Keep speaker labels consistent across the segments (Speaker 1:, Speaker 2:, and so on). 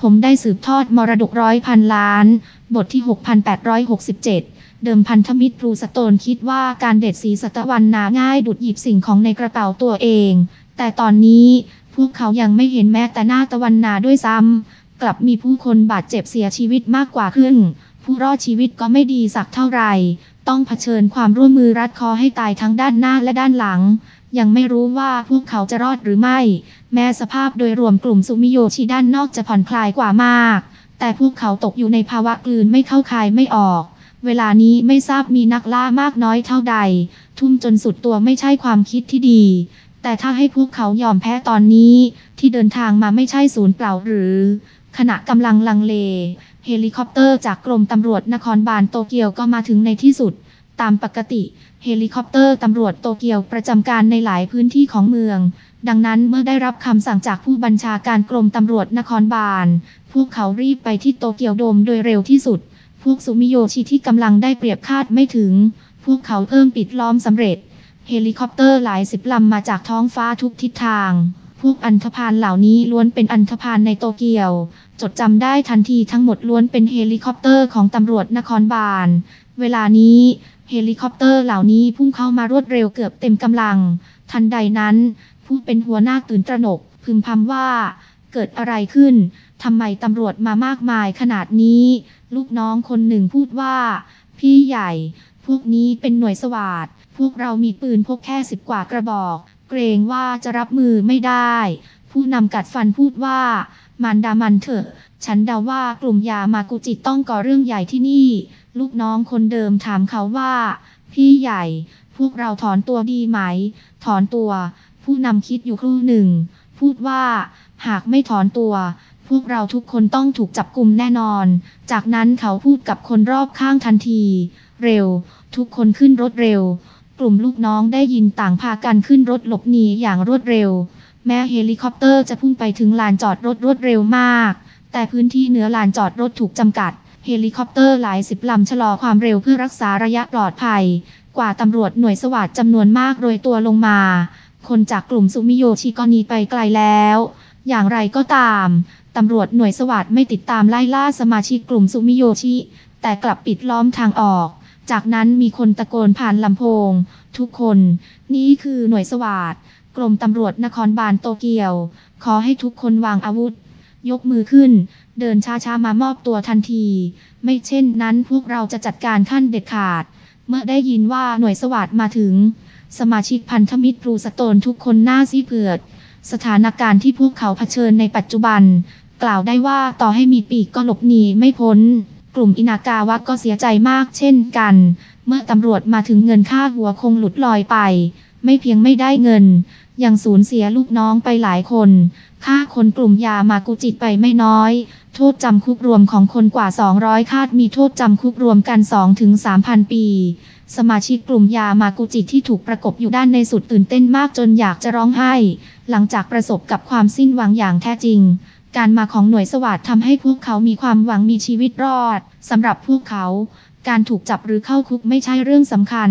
Speaker 1: ผมได้สืบทอดมรดกร้อยพันล้าน บทที่ 6867 เดิมพันธมิตรพลูสโตนคิดว่าการเด็ดสีสตะวันนาง่ายดุดหยิบสิ่งของในกระเป๋าตัวเอง แต่ตอนนี้พวกเขายังไม่เห็นแม้แต่หน้าตะวันนาด้วยซ้ำ กลับมีผู้คนบาดเจ็บเสียชีวิตมากกว่าครึ่ง ผู้รอดชีวิตก็ไม่ดีสักเท่าไหร่ ต้องเผชิญความร่วมมือรัดคอให้ตายทั้งด้านหน้าและด้านหลัง ยังไม่รู้ว่าพวกเขาจะรอดหรือไม่ แม้สภาพโดยรวมกลุ่มซุมิโยชิด้านนอกจะผ่อนคลายกว่ามาก แต่พวกเขาตกอยู่ในภาวะกลืนไม่เข้าคายไม่ออก เวลานี้ไม่ทราบมีนักล่ามากน้อยเท่าใด ทุ่มจนสุดตัวไม่ใช่ความคิดที่ดี แต่ถ้าให้พวกเขายอมแพ้ตอนนี้ ที่เดินทางมาไม่ใช่ศูนย์เปล่าหรือ ขณะกำลังลังเล เฮลิคอปเตอร์จากกรมตำรวจนครบาลโตเกียวก็มาถึงในที่สุด ตามปกติ เฮลิคอปเตอร์ตำรวจโตเกียวประจำการในหลายพื้นที่ของเมือง ดังนั้นเมื่อได้รับคำสั่งจากผู้บัญชาการกรมตำรวจนครบาล พวกเขารีบไปที่โตเกียวโดมโดยเร็วที่สุด พวกซูมิโยชิที่กำลังได้เปรียบคาดไม่ถึง พวกเขาเพิ่มปิดล้อมสำเร็จ เฮลิคอปเตอร์หลายสิบลำมาจากท้องฟ้าทุกทิศทางพวกอันธพาลเหล่านี้ล้วนเป็นอันธพาลในโตเกียว จดจำได้ทันทีทั้งหมดล้วนเป็นเฮลิคอปเตอร์ของตำรวจนครบาล เวลานี้ เฮลิคอปเตอร์เหล่านี้พุ่งเข้ามารวดเร็วเกือบเต็มกำลัง ทันใดนั้น ผู้เป็นหัวหน้าตื่นตระหนก พึมพำว่า เกิดอะไรขึ้นทำไมตำรวจมามากมายขนาดนี้ ลูกน้องคนหนึ่งพูดว่า พี่ใหญ่ พวกนี้เป็นหน่วยสวาดพวกเรามีปืนพกแค่สิบกว่ากระบอก เกรงว่าจะรับมือไม่ได้ ผู้นำกัดฟันพูดว่า มันดามันเถอะ ฉันเดาว่ากลุ่มยามากุจิต้องก่อเรื่องใหญ่ที่นี่ ลูกน้องคนเดิมถามเขาว่า พี่ใหญ่ พวกเราถอนตัวดีไหม ถอนตัว ผู้นำคิดอยู่ครู่หนึ่ง พูดว่า หากไม่ถอนตัว พวกเราทุกคนต้องถูกจับกลุ่มแน่นอน จากนั้นเขาพูดกับคนรอบข้างทันที เร็ว ทุกคนขึ้นรถเร็ว กลุ่มลูกน้องได้ยินต่างพากันขึ้นรถหลบหนีอย่างรวดเร็ว แม้เฮลิคอปเตอร์จะพุ่งไปถึงลานจอดรถรวดเร็วมาก แต่พื้นที่เหนือลานจอดรถถูกจำกัด เฮลิคอปเตอร์หลายสิบลำชะลอความเร็วเพื่อรักษาระยะปลอดภัย กว่าตำรวจหน่วยสวัสดจำนวนมากโรยตัวลงมา คนจากกลุ่มซุมิโยชิก็หนีไปไกลแล้ว อย่างไรก็ตาม ตำรวจหน่วยสวัสดไม่ติดตามไล่ล่าสมาชิกกลุ่มซุมิโยชิ แต่กลับปิดล้อมทางออก จากนั้นมีคนตะโกนผ่านลำโพง ทุกคน นี่คือหน่วยสวัสดกรมตำรวจนครบาลโตเกียว ขอให้ทุกคนวางอาวุธ ยกมือขึ้น เดินช้าๆมามอบตัวทันที ไม่เช่นนั้นพวกเราจะจัดการขั้นเด็ดขาด เมื่อได้ยินว่าหน่วยสวัสดมาถึง สมาชิกพันธมิตรพลูสโตนทุกคนหน้าซีเผือด สถานการณ์ที่พวกเขาเผชิญในปัจจุบัน กล่าวได้ว่าต่อให้มีปีกก็หลบหนีไม่พ้น กลุ่มอินากาวะก็เสียใจมากเช่นกัน เมื่อตำรวจมาถึงเงินค่าหัวคงหลุดลอยไป ไม่เพียงไม่ได้เงิน ยังสูญเสียลูกน้องไปหลายคนฆ่าคนกลุ่มยามากุจิไปไม่น้อย โทษจำคุกรวมของคนกว่า 200 คาดมีโทษจำคุกรวมกัน2-3,000 ปี สมาชิกกลุ่มยามากุจิที่ถูกประกบอยู่ด้านในสุดตื่นเต้นมากจนอยากจะร้องไห้ หลังจากประสบกับความสิ้นหวังอย่างแท้จริง การมาของหน่วยสวัสด์ทำให้พวกเขามีความหวังมีชีวิตรอดสำหรับพวกเขา การถูกจับหรือเข้าคุกไม่ใช่เรื่องสำคัญ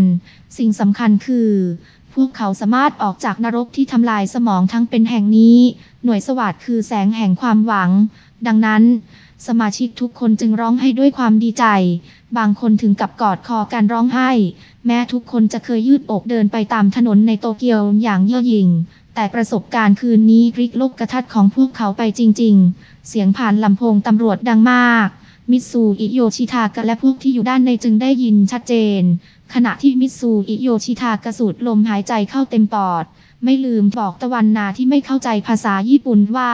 Speaker 1: สิ่งสำคัญคือ พวกเขาสามารถออกจากนรกที่ทำลายสมองทั้งเป็นแห่งนี้ หน่วยสวัสดคือแสงแห่งความหวัง ดังนั้น สมาชิกทุกคนจึงร้องให้ด้วยความดีใจ บางคนถึงกับกอดคอกันร้องไห้ แม้ทุกคนจะเคยยืดอกเดินไปตามถนนในโตเกียวอย่างเย่อหยิ่ง แต่ประสบการณ์คืนนี้พลิกโลกกระทัดของพวกเขาไปจริง ๆ เสียงผ่านลำโพงตำรวจดังมากมิตซูอิโยชิทากะและพวกที่อยู่ด้านในจึงได้ยินชัดเจน ขณะที่มิตซูอิโยชิทากระสูดลมหายใจเข้าเต็มปอด ไม่ลืมบอกตะวันนาที่ไม่เข้าใจภาษาญี่ปุ่นว่า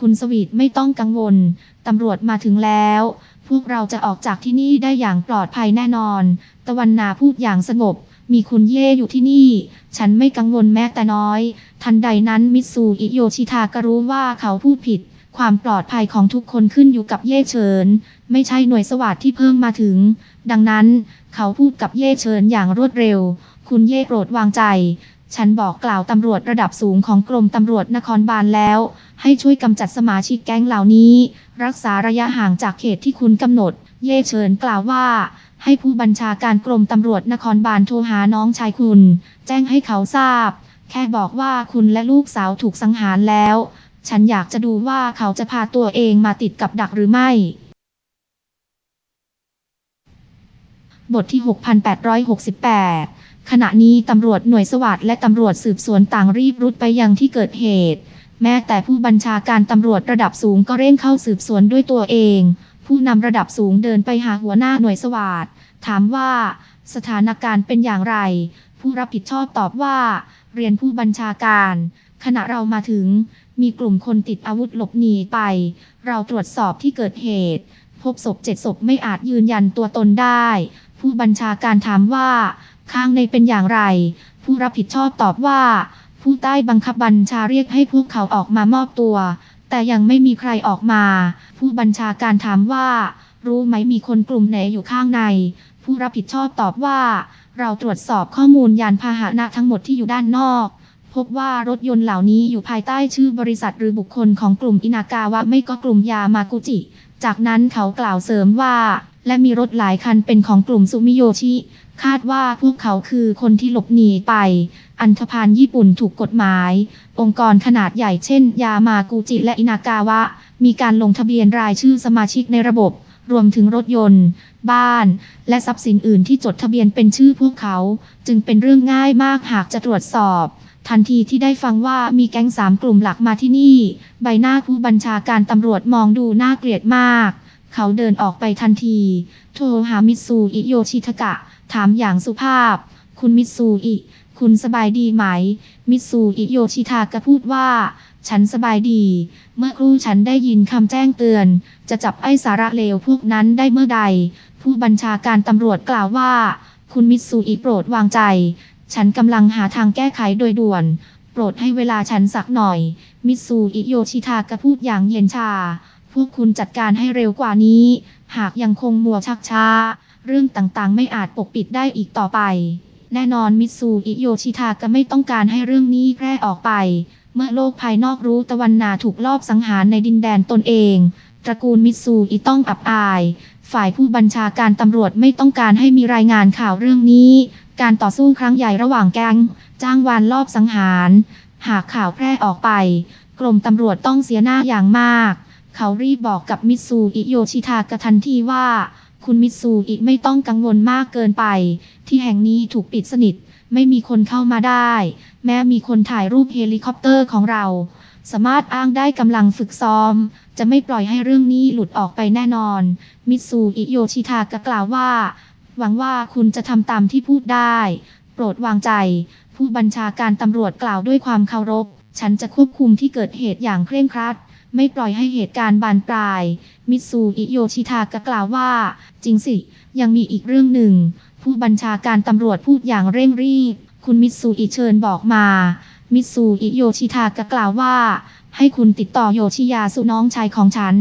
Speaker 1: คุณสวีทไม่ต้องกังวล ตำรวจมาถึงแล้ว พวกเราจะออกจากที่นี่ได้อย่างปลอดภัยแน่นอน ตะวันนาพูดอย่างสงบ มีคุณเย่อยู่ที่นี่ ฉันไม่กังวลแม้แต่น้อย ทันใดนั้นมิตซูอิโยชิทาก็รู้ว่าเขาพูดผิด ความปลอดภัยของทุกคนขึ้นอยู่กับเย่เฉิน ไม่ใช่หน่วยสวัสดที่เพิ่งมาถึง ดังนั้น เขาพูดกับเย่เฉินอย่างรวดเร็ว คุณเย่โปรดวางใจ ฉันบอกกล่าวตำรวจระดับสูงของกรมตำรวจนครบาลแล้ว ให้ช่วยกำจัดสมาชิกแก๊งเหล่านี้ รักษาระยะห่างจากเขตที่คุณกำหนด เย่เฉินกล่าวว่าให้ผู้บัญชาการกรมตำรวจนครบาลโทรหาน้องชายคุณ แจ้งให้เขาทราบ แค่บอกว่าคุณและลูกสาวถูกสังหารแล้ว ฉันอยากจะดูว่าเขาจะพาตัวเองมาติดกับดักหรือไม่ บทที่ 6868 ขณะนี้ตำรวจหน่วยสวัสดและตำรวจสืบสวนต่างรีบรุดไปยังที่เกิดเหตุ แม้แต่ผู้บัญชาการตำรวจระดับสูงก็เร่งเข้าสืบสวนด้วยตัวเอง ผู้นำระดับสูงเดินไปหาหัวหน้าหน่วยสวัสดถามว่า สถานการณ์เป็นอย่างไร ผู้รับผิดชอบตอบว่า เรียนผู้บัญชาการ ขณะเรามาถึง มีกลุ่มคนติดอาวุธหลบหนีไป เราตรวจสอบที่เกิดเหตุ พบศพเจ็ดศพไม่อาจยืนยันตัวตนได้ ผู้บัญชาการถามว่า ข้างในเป็นอย่างไร ผู้รับผิดชอบตอบว่า ผู้ใต้บังคับบัญชาเรียกให้พวกเขาออกมามอบตัว แต่ยังไม่มีใครออกมา ผู้บัญชาการถามว่า รู้ไหมมีคนกลุ่มไหนอยู่ข้างใน ผู้รับผิดชอบตอบว่า เราตรวจสอบข้อมูลยานพาหนะทั้งหมดที่อยู่ด้านนอก พบว่ารถยนต์เหล่านี้อยู่ภายใต้ชื่อบริษัทหรือบุคคลของกลุ่มอินากาวะไม่ก็กลุ่มยามากุจิ จากนั้นเขากล่าวเสริมว่า และมีรถหลายคันเป็นของกลุ่มซูมิโยชิ คาดว่าพวกเขาคือคนที่หลบหนีไป อันธพาลญี่ปุ่นถูกกฎหมาย องค์กรขนาดใหญ่เช่น ยามากุจิและอินากาวะ มีการลงทะเบียนรายชื่อสมาชิกในระบบ รวมถึงรถยนต์ บ้าน และทรัพย์สินอื่นที่จดทะเบียนเป็นชื่อพวกเขา จึงเป็นเรื่องง่ายมากหากจะตรวจสอบ ทันทีที่ได้ฟังว่ามีแก๊งสามกลุ่มหลักมาที่นี่ ใบหน้าผู้บัญชาการตำรวจมองดูน่าเกลียดมาก เขาเดินออกไปทันที โทรหามิตซูอิโยชิทกะ ถามอย่างสุภาพ คุณมิตซูอิ คุณสบายดีไหม มิตซูอิโยชิทากะพูดว่า ฉันสบายดี เมื่อครู่ฉันได้ยินคำแจ้งเตือน จะจับไอ้สาระเลวพวกนั้นได้เมื่อใด ผู้บัญชาการตำรวจกล่าวว่า คุณมิตซูอิโปรดวางใจ ฉันกำลังหาทางแก้ไขโดยด่วน โปรดให้เวลาฉันสักหน่อย มิซูอิโยชิทากะพูดอย่างเย็นชา พวกคุณจัดการให้เร็วกว่านี้ หากยังคงมัวชักช้า เรื่องต่างๆ ไม่อาจปกปิดได้อีกต่อไป แน่นอนมิซูอิโยชิทากะไม่ต้องการให้เรื่องนี้แพร่ออกไป เมื่อโลกภายนอกรู้ตะวันนาถูกลอบสังหารในดินแดนตนเองตระกูลมิซูอิต้องอับอาย ฝ่ายผู้บัญชาการตำรวจไม่ต้องการให้มีรายงานข่าวเรื่องนี้ การต่อสู้ครั้งใหญ่ระหว่างแก๊งจ้างวานลอบสังหาร หากข่าวแพร่ออกไป กรมตำรวจต้องเสียหน้าอย่างมาก เขารีบบอกกับมิตซูอิโยชิทากะทันทีว่า คุณมิตซูอิไม่ต้องกังวลมากเกินไป ที่แห่งนี้ถูกปิดสนิท ไม่มีคนเข้ามาได้ แม้มีคนถ่ายรูปเฮลิคอปเตอร์ของเรา สามารถอ้างได้กำลังฝึกซ้อม จะไม่ปล่อยให้เรื่องนี้หลุดออกไปแน่นอน มิตซูอิโยชิทากะกล่าวว่า หวังว่าคุณจะทำตามที่พูดได้ โปรดวางใจ ผู้บัญชาการตำรวจกล่าวด้วยความเคารพ ฉันจะควบคุมที่เกิดเหตุอย่างเคร่งครัด ไม่ปล่อยให้เหตุการณ์บานปลาย มิตซูอิโยชิทากะกล่าวว่า จริงสิ ยังมีอีกเรื่องหนึ่ง ผู้บัญชาการตำรวจพูดอย่างเร่งรีบ คุณมิตซูอิเชิญบอกมา มิตซูอิโยชิทากะกล่าวว่า ให้คุณติดต่อโยชิยาสุน้องชายของฉัน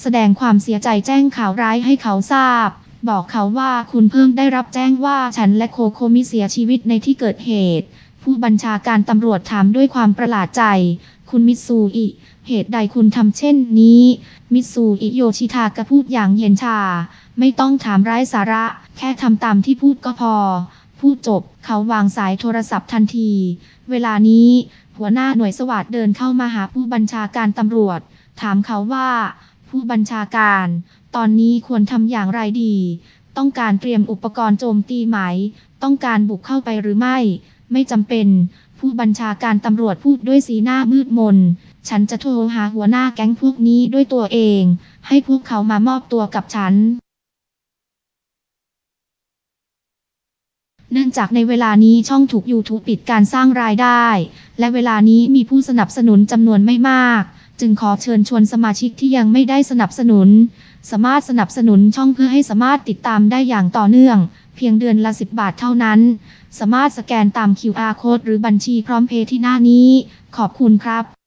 Speaker 1: แสดงความเสียใจแจ้งข่าวร้ายให้เขาทราบ บอกเขาว่าคุณเพิ่งได้รับแจ้งว่าฉันและโคโคมิเสียชีวิตในที่เกิดเหตุ ผู้บัญชาการตำรวจถามด้วยความประหลาดใจ คุณมิซูอิ เหตุใดคุณทำเช่นนี้ มิซูอิโยชิทากะพูดอย่างเย็นชา ไม่ต้องถามร้ายสาระ แค่ทำตามที่พูดก็พอ พูดจบ เขาวางสายโทรศัพท์ทันที เวลานี้ หัวหน้าหน่วยสวัสดเดินเข้ามาหาผู้บัญชาการตำรวจ ถามเขาว่า ผู้บัญชาการ ตอนนี้ควรทำอย่างไรดี ต้องการเตรียมอุปกรณ์โจมตีไหม ต้องการบุกเข้าไปหรือไม่ ไม่จำเป็น ผู้บัญชาการตำรวจพูดด้วยสีหน้ามืดมน ฉันจะโทรหาหัวหน้าแก๊งพวกนี้ด้วยตัวเอง ให้พวกเขามามอบตัวกับฉันเนื่องจากในเวลานี้ช่องถูก YouTube ปิดการสร้างรายได้ และเวลานี้มีผู้สนับสนุนจำนวนไม่มาก จึงขอเชิญชวนสมาชิกที่ยังไม่ได้สนับสนุน สามารถสนับสนุนช่องเพื่อให้สามารถติดตามได้อย่างต่อเนื่อง เพียงเดือนละ 10 บาทเท่านั้น สามารถสแกนตาม QR code หรือบัญชีพร้อมเพย์ที่หน้านี้ ขอบคุณครับ